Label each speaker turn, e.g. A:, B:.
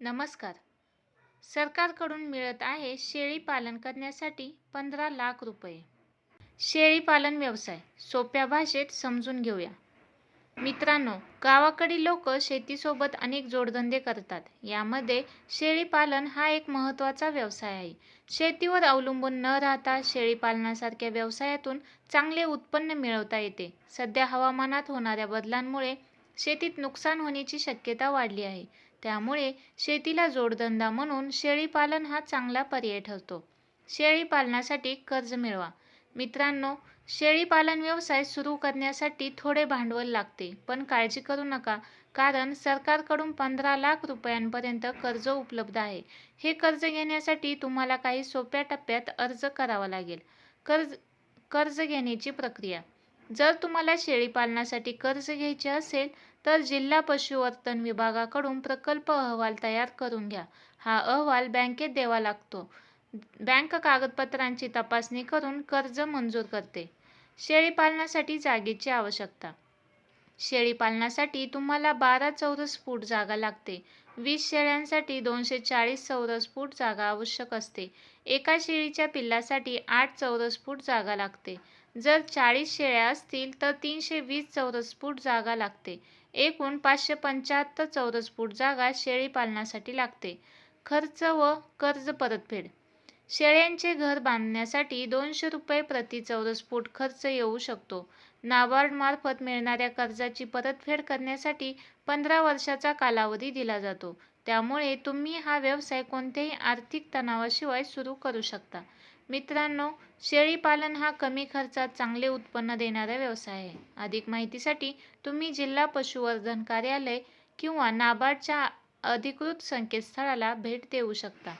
A: नमस्कार. सरकारकडून मिळत आहे शेळी पालन करण्यासाठी पंधरा लाख रुपये. शेळी पालन व्यवसाय सोप्या भाषेत समजून घेऊया. मित्रांनो गावाकडील लोक शेतीसोबत अनेक जोडधंदे करतात. यामध्ये शेळी पालन हा एक महत्त्वाचा व्यवसाय आहे. शेतीवर अवलंबून न राहता शेळी पालनासारख्या व्यवसायातून चांगले उत्पन्न मिळवता येते. सध्या हवामानात होणाऱ्या बदलांमुळे शेतीत नुकसान होण्याची शक्यता वाढली आहे. त्यामुळे शेतीला जोडधंदा म्हणून शेळीपालन हा चांगला पर्याय ठरतो. शेळीपालनासाठी कर्ज मिळवा. मित्रांनो शेळीपालन व्यवसाय सुरू करण्यासाठी थोडे भांडवल लागते पण काळजी करू नका कारण सरकारकडून पंधरा लाख रुपयांपर्यंत कर्ज उपलब्ध आहे. हे कर्ज घेण्यासाठी तुम्हाला काही सोप्या टप्प्यात अर्ज करावा लागेल. कर्ज कर्ज घेण्याची प्रक्रिया. जर तुम्हाला शेळीपालनासाठी कर्ज घ्यायचे असेल तर जिल्हा पशुवर्तन विभागाकडून प्रकल्प अहवाल तयार करून घ्या. हा अहवाल बँकेत द्यावा लागतो. बँक कागदपत्रांची तपासणी करून कर्ज मंजूर करते. शेळीपालनासाठी जागेची आवश्यकता. शेळी पालनासाठी तुम्हाला बारा चौरस फूट जागा लागते. वीस शेळ्यांसाठी दोनशे चाळीस चौरस फूट जागा आवश्यक असते. एका शेळीच्या पिल्लासाठी आठ चौरस फूट जागा लागते. जर चाळीस शेळ्या असतील तर तीनशे वीस चौरस फूट जागा लागते. एकूण पाचशे पंच्याहत्तर चौरस फूट जागा शेळी पालनासाठी लागते. खर्च व कर्ज परतफेड. शेळ्यांचे घर बांधण्यासाठी दोनशे रुपये प्रति चौरस फूट खर्च येऊ शकतो. नाबार्डमार्फत मिळणाऱ्या कर्जाची परतफेड करण्यासाठी पंधरा वर्षाचा कालावधी दिला जातो. त्यामुळे तुम्ही हा व्यवसाय कोणत्याही आर्थिक तणावाशिवाय सुरू करू शकता. मित्रांनो शेळीपालन हा कमी खर्चात चांगले उत्पन्न देणारा व्यवसाय आहे. अधिक माहितीसाठी तुम्ही जिल्हा पशुवर्धन कार्यालय किंवा नाबार्डच्या अधिकृत संकेतस्थळाला भेट देऊ शकता.